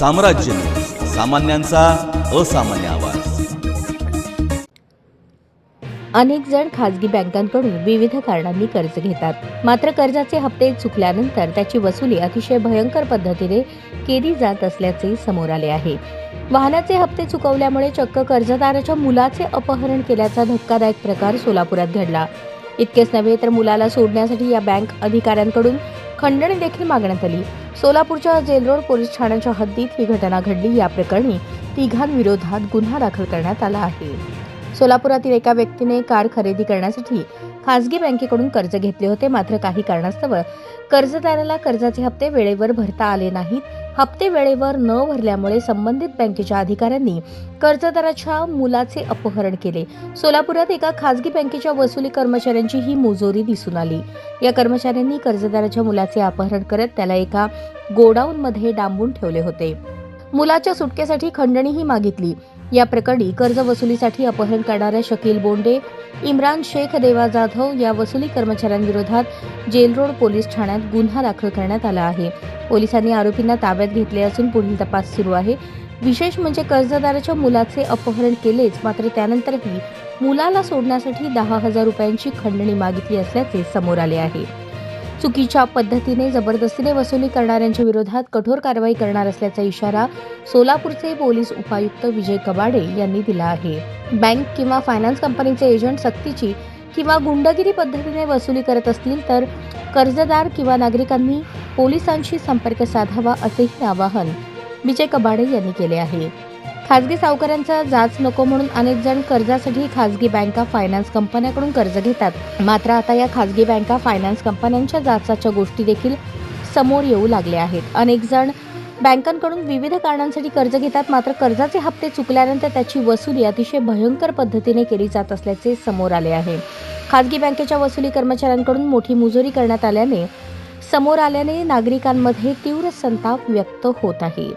साम्राज्य. सामान्यांचा असामान्य आवाज. अनेक जण खाजगी बँकांकडून विविध कारणांनी कर्ज घेतात. मात्र कर्जाचे हप्ते चुकल्यानंतर त्याची वसुली अतिशय भयंकर पद्धतीने केली जात असल्याचे समोर आले आहे. वाहनाचे हप्ते चुकवल्यामुळे चक्क कर्जदाराच्या मुलाचे अपहरण केल्याचा धक्कादायक प्रकार सोलापुरात घडला. इतकेच नव्हे तर मुलाला सोडण्यासाठी या बँक अधिकाऱ्यांकडून खंडणी देखील मागण्यात आली. सोलापूरच्या जेलरोड पोलीस ठाण्याच्या हद्दीत ही घटना घडली. या प्रकरणी तिघांविरोधात गुन्हा दाखल करण्यात आला आहे. सोलापुरातील एका व्यक्तीने कार खरेदी करण्यासाठी खासगी बँकेकडून कर्ज घेतले होते. मात्र काही कारणास्तव कर्जदाराला कर्जाचे हप्ते वेळेवर भरता आले नाहीत. हप्ते वेळेवर न भरल्यामुळे संबंधित बँकेच्या अधिकाऱ्यांनी कर्जदाराच्या मुलाचे अपहरण केले. सोलापुरात एका खासगी बँकेच्या वसुली कर्मचाऱ्यांची ही मुजोरी दिसून आली. या कर्मचाऱ्यांनी कर्जदाराच्या मुलाचे अपहरण करत त्याला एका गोडाऊनमध्ये डांबून ठेवले होते. मुलाच्या सुटकेसाठी खंडणीही मागितली. या प्रकरणी कर्ज वसुलीसाठी अपहरण करणाऱ्या शकील बोंडे इम्रान शेख देवा जाधव या वसुली कर्मचाऱ्यांविरोधात जेलरोड पोलीस ठाण्यात गुन्हा दाखल करण्यात आला आहे. पोलिसांनी आरोपींना ताब्यात घेतले असून पुढील तपास सुरू आहे. विशेष म्हणजे कर्जदाराच्या मुलाचे अपहरण केलेच मात्र त्यानंतरही मुलाला सोडण्यासाठी दहा हजार रुपयांची खंडणी मागितली असल्याचे समोर आले आहे. चुकीच्या पद्धतीने जबरदस्तीने वसुली करणाऱ्यांच्या विरोधात कठोर कारवाई करणार असल्याचा इशारा सोलापूरचे पोलीस उपायुक्त विजय कबाडे यांनी दिला आहे. बँक किंवा फायनान्स कंपनीचे एजंट सक्तीची किंवा गुंडगिरी पद्धतीने वसुली करत असतील तर कर्जदार किंवा नागरिकांनी पोलिसांशी संपर्क साधावा असेही आवाहन विजय कबाडे यांनी केले आहे. खाजगी सावकारांचा जाच नको म्हणून अनेक जण कर्जासाठी खाजगी बँका फायनान्स कंपन्याकडून कर्ज घेतात. मात्र आता या खाजगी बँका फायनान्स कंपन्यांच्या जाचाच्या गोष्टी देखील समोर येऊ लागल्या आहेत. अनेक जण बँकांकडून विविध कारणांसाठी कर्ज घेतात मात्र कर्जाचे हप्ते चुकल्यानंतर त्याची वसुली अतिशय भयंकर पद्धतीने केली जात असल्याचे समोर आले आहे. खाजगी बँकेच्या वसुली कर्मचाऱ्यांकडून मोठी मुजोरी करण्यात आल्याने समोर आल्याने नागरिकांमध्ये तीव्र संताप व्यक्त होत आहे.